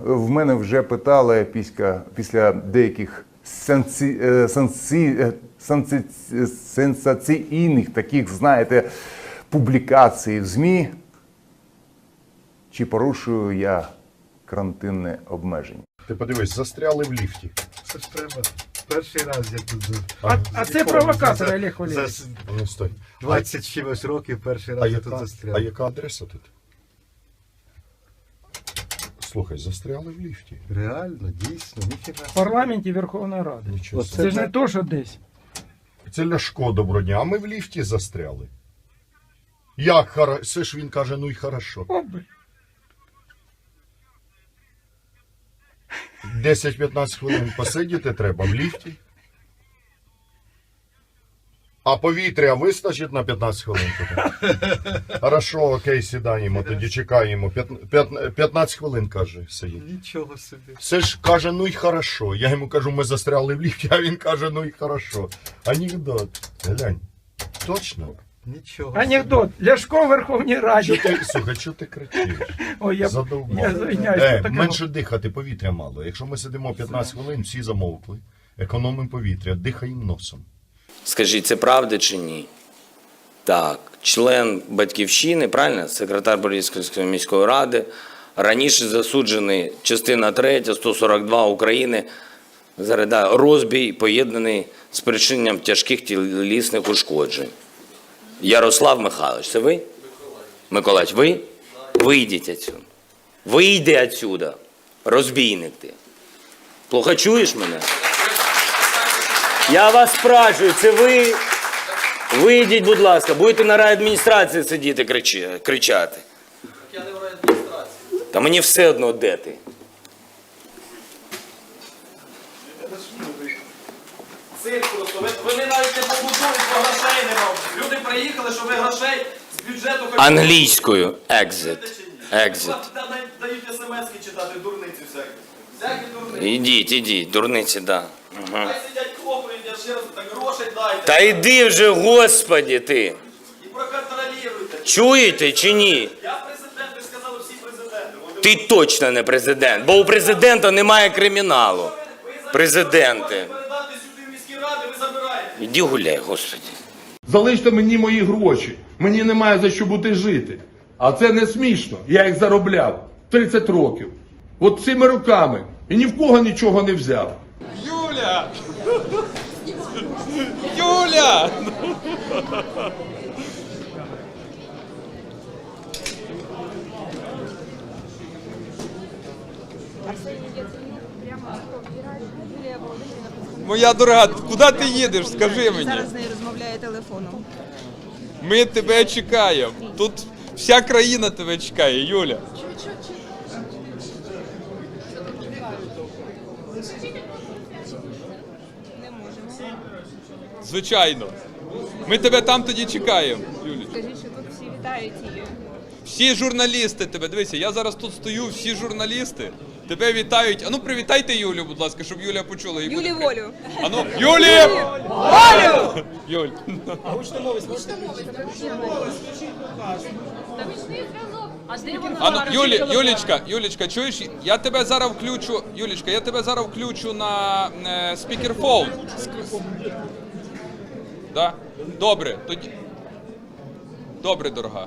В мене вже питали після, після деяких сенсі, е, сенсі, е, сенсі, сенсаційних таких, знаєте, публікацій в ЗМІ, чи порушую я карантинне обмеження. Ти подивись, застряли в ліфті. Це ж треба. Перший раз я тут за- А, а це провокатор, Олег за Валерійович. с- Ну, стой. 20 чимось років перший А раз я тут застряв. а яка адреса тут? Слухай, застряли в ліфті. Реально, дійсно, ніхіра. В парламенті Верховної Ради. Нічого. Оце собі. Це ж не то, що десь. Це Ляшко доброго дня, а ми в ліфті застряли. Як хорошо? Все ж він каже, ну й хорошо. Оби. 10-15 хвилин посидіти треба в ліфті. А повітря вистачить на 15 хвилин? Хорошо, окей, сідаємо, тоді чекаємо. П'ят- п'ят- 15 хвилин, каже, сидіть. Нічого собі. Це ж каже, ну й хорошо. Я йому кажу, ми застряли в ліфті, а він каже, ну й хорошо. Анекдот. Глянь. Точно? Нічого. Анекдот. Ляшко в Верховній Чо Раді. ти, слухай, що ти кричиш? Ой, я, Задовбав. я звиняюсь. Е, таке. менше дихати, повітря мало. Якщо ми сидимо 15 хвилин, всі замовкли. Економимо повітря, дихаємо носом. Скажіть, це правда чи ні? Так, член батьківщини, правильно, секретар Борисівської міської ради, раніше засуджений частина 3, 142 України, заради розбій, поєднаний з спричиненням тяжких тілісних ушкоджень. Ярослав Михайлович, це ви? Миколаївич, ви? Вийдіть отсюда. Вийди отсюда, розбійник ти. Плохо чуєш мене? Я вас спрашиваю, це ви? Вийдіть, будь ласка, будете на райадміністрації сидіти кричи- кричати. Я не в райадміністрації. Та мені все одно, де ти. Цирк просто. Ви, вони навіть не побудують, бо грошей нема. Люди приїхали, щоб ви грошей з бюджету хоч Англійською. Exit. Exit. Да- да- Дають смс-ки читати, дурниці всякі. Всякі дурниці. Ідіть, ідіть, дурниці, да. Хай сидять я ще раз так грошей дайте. Та йди вже, господі, ти. І проконтролюйте. Чуєте чи ні? Я президент, ви сказали всі президенти. Вони- Ти точно не президент, бо у президента немає криміналу. Ви Президенти. Передати сюди в міські ради, ви забираєте. Іди гуляй, господи. Залиште мені мої гроші. Мені немає за що бути жити. А це не смішно. Я їх заробляв 30 років. От цими руками. І ні в кого нічого не взяв. Юля! Юля! Моя дорога, куди ти їдеш? Скажи мені. Зараз з нею розмовляє телефоном. Ми тебе чекаємо. Тут вся країна тебе чекає, Юля. Не можемо. Звичайно. Ми тебе там тоді чекаємо, Юлі. Скажіть, що тут всі вітають її. Всі журналісти тебе, дивися, я зараз тут стою, всі журналісти тебе вітають. Ану, привітайте Юлю, будь ласка, щоб Юля почула. Буде Юлі при- волю. Ану, Юлі! Волю! Юль. Ану, Юлі, Юлічка, Юлічка, чуєш, я тебе зараз включу, Юлічка, я тебе зараз включу на е, спікерфон. Да? Добре, тоді. Добре, дорога.